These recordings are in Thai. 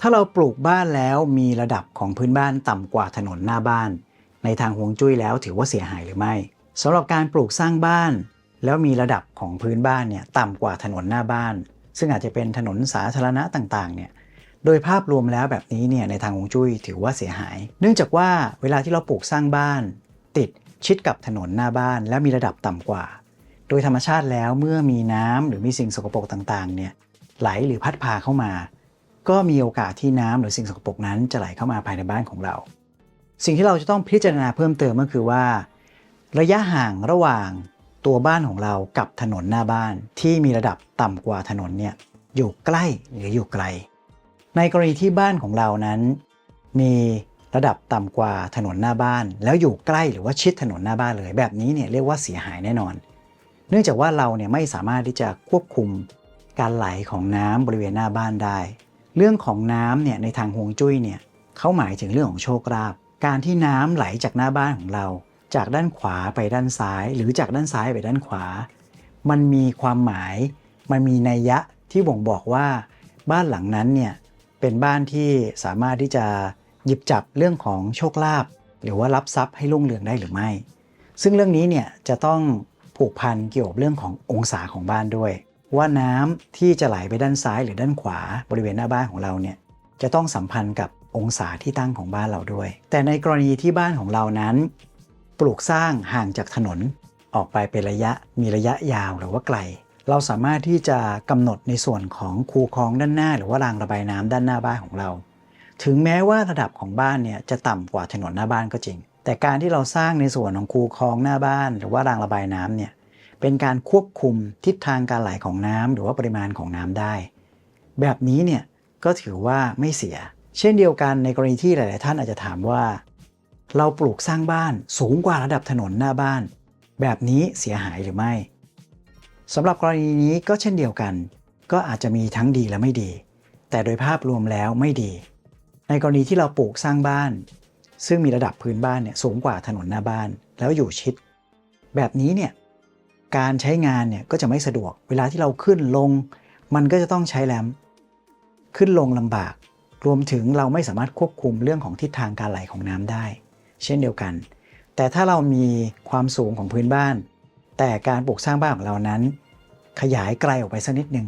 ถ้าเราปลูกบ้านแล้วมีระดับของพื้นบ้านต่ำกว่าถนนหน้าบ้าน ในทางฮวงจุ้ยแล้วถือว่าเสียหายหรือไม่สำหรับการปลูกสร้างบ้าน แล้วมีระดับของพื้นบ้านเนี่ยต่ำกว่าถนนหน้าบ้าน ซึ่งอาจจะเป็นถนนสาธารณะต่างๆเนี่ยโดยภาพรวมแล้วแบบนี้เนี่ยในทางฮวงจุ้ยถือว่าเสียหาย เนื่องจากว่าเวลาที่เราปลูกสร้างบ้าน ติดชิดกับถนนหน้าบ้าน แล้วมีระดับต่ำกว่า โดยธรรมชาติแล้วเมื่อมีน้ำหรือมีสิ่งสกปรกต่างๆเนี่ยไหลหรือพัดพาเข้ามา ก็มีโอกาสที่น้ำหรือสิ่งสกปรกนั้นจะไหลเข้ามาภายในบ้านของเรา สิ่งที่เราจะต้องพิจารณาเพิ่มเติมก็คือว่า ระยะห่างระหว่างตัวบ้านของเรากับถนนหน้าบ้านที่มีระดับต่ำกว่าถนนเนี่ยอยู่ใกล้หรืออยู่ไกล ในกรณีที่บ้านของเรานั้น มีระดับต่ำกว่าถนนหน้าบ้าน แล้วอยู่ใกล้หรือว่าชิดถนนหน้าบ้านเลย แบบนี้เนี่ยเรียกว่าเสียหายแน่นอน เนื่องจากว่าเราเนี่ยไม่สามารถที่จะควบคุมการไหลของน้ำบริเวณหน้าบ้านได้ เรื่องของน้ำเนี่ยในทางฮวงจุ้ยเนี่ยเขาหมายถึงเรื่องของโชคลาภการที่น้ำไหลจากหน้าบ้านของเรา จากด้านขวาไปด้านซ้าย หรือจากด้านซ้ายไปด้านขวา มันมีความหมาย มันมีนัยยะที่บ่งบอกว่า บ้านหลังนั้นเนี่ยเป็นบ้านที่สามารถที่จะหยิบจับเรื่องของโชคลาภหรือว่ารับทรัพย์ให้รุ่งเรืองได้หรือไม่ ซึ่งเรื่องนี้เนี่ยจะต้องผูกพันเกี่ยวกับเรื่องขององศาของบ้านด้วย ว่าน้ำที่จะไหลไปด้านซ้ายหรือด้านขวาบริเวณหน้าบ้านของเราเนี่ยจะต้องสัมพันธ์กับองศาที่ตั้งของบ้านเราด้วย แต่ในกรณีที่บ้านของเรานั้น ปลูกสร้างห่างจากถนนออกไปเป็นระยะมีระยะยาวหรือว่าไกล เราสามารถที่จะกำหนดในส่วนของคูคลองด้านหน้า หรือว่ารางระบายน้ำด้านหน้าบ้านของเรา ถึงแม้ว่าระดับของบ้านเนี่ยจะต่ำกว่าถนนหน้าบ้านก็จริง แต่การที่เราสร้างในส่วนของคูคลองหน้าบ้าน หรือว่ารางระบายน้ำเนี่ย เป็นการควบคุมทิศทางการไหลของน้ำหรือว่าปริมาณของน้ำได้ แบบนี้เนี่ยก็ถือว่าไม่เสีย เช่นเดียวกันในกรณีที่หลาย ๆ ท่านอาจจะถามว่า เราปลูกสร้างบ้านสูงกว่าระดับถนนหน้าบ้าน แบบนี้เสียหายหรือไม่สำหรับกรณีนี้ก็เช่นเดียวกัน ก็อาจจะมีทั้งดีและไม่ดี แต่โดยภาพรวมแล้วไม่ดี ในกรณีที่เราปลูกสร้างบ้าน ซึ่งมีระดับพื้นบ้านเนี่ยสูงกว่าถนนหน้าบ้าน แล้วอยู่ชิด แบบนี้เนี่ย การใช้งานเนี่ยก็จะไม่สะดวก เวลาที่เราขึ้นลง มันก็จะต้องใช้แรมขึ้นลงลำบาก รวมถึงเราไม่สามารถควบคุมเรื่องของทิศทางการไหลของน้ำได้ เช่นเดียวกัน แต่ถ้าเรามีความสูงของพื้นบ้าน แต่การปลูกสร้างบ้านของเรานั้น ขยายไกลออกไปสักนิดหนึ่ง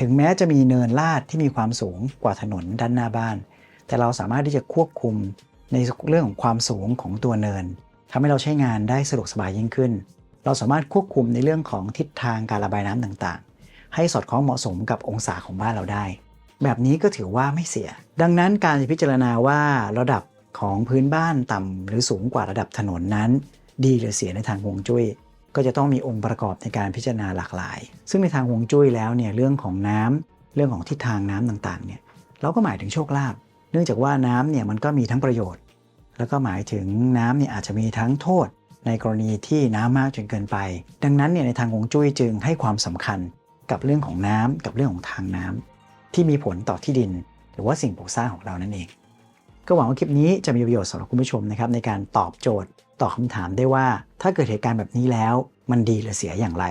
ถึงแม้จะมีเนินลาดที่มีความสูงกว่าถนนด้านหน้าบ้าน แต่เราสามารถที่จะควบคุมในเรื่องของความสูงของตัวเนินทำให้เราใช้งานได้สะดวกสบายยิ่งขึ้น เราสามารถควบคุมในเรื่องของทิศทางการระบายน้ำต่างๆ ให้สอดคล้องเหมาะสมกับองศาของบ้านเราได้ แบบนี้ก็ถือว่าไม่เสีย ดังนั้นการจะพิจารณาว่าระดับของพื้นบ้านต่ำหรือสูงกว่าระดับถนนนั้น ดีหรือเสียในทางฮวงจุ้ยก็จะต้องมีองค์ประกอบในการพิจารณาหลากหลาย ซึ่งในทางฮวงจุ้ยแล้วเนี่ยเรื่องของน้ำเรื่องของทิศทางน้ำต่างๆเนี่ยเราก็หมายถึงโชคลาภเนื่องจากว่าน้ำเนี่ยมันก็มีทั้งประโยชน์ แล้วก็หมายถึงน้ำเนี่ยอาจจะมีทั้งโทษ ในกรณีที่น้ำมากจนเกินไป ดังนั้นเนี่ยในทางฮวงจุ้ยจึงให้ความสำคัญกับเรื่องของน้ำกับเรื่องของทางน้ำที่มีผลต่อที่ดิน หรือว่าสิ่งปลูกสร้างของเรานั่นเอง ก็หวังว่าคลิปนี้จะมีประโยชน์สำหรับคุณผู้ชมนะครับในการตอบโจทย์ตอบคำถามได้ว่า ถ้าเกิดเหตุการณ์แบบนี้แล้ว มันดีหรือเสียอย่างไร